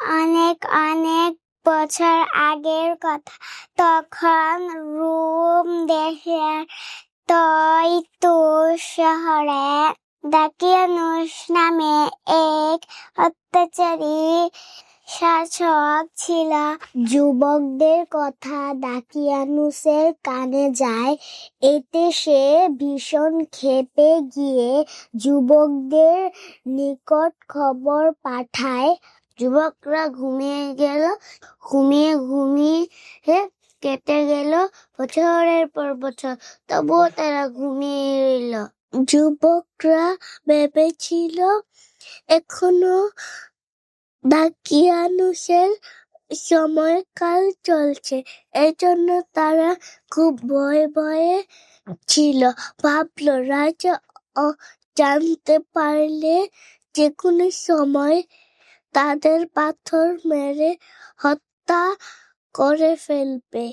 অনেক অনেক বছর আগের কথা। তখন রুম দেশে তৈতু শহরে দাকিয়ানুস নামে এক অত্যাচারী শাসক ছিল। যুবকদের কথা দাকিয়ানুসের কানে যায়। এতে সে ভীষণ ক্ষেপে গিয়ে যুবকদের নিকট খবর পাঠায়। যুবকরা ঘুমিয়ে গেল, ঘুমিয়ে ঘুমিয়ে কেটে গেল বছরের পর বছর, তবুও তারা ঘুমিয়ে রইল। যুবকরা ভেবেছিল, এখনও দাকিয়ানুসের সময়কাল চলছে। এই জন্য তারা খুব ভয়ে ভয়ে ছিল। ভাবলো, রাজা জানতে পারলে যে কোনো সময় তাদের পাথর মেরে হত্যা করে ফেলবে।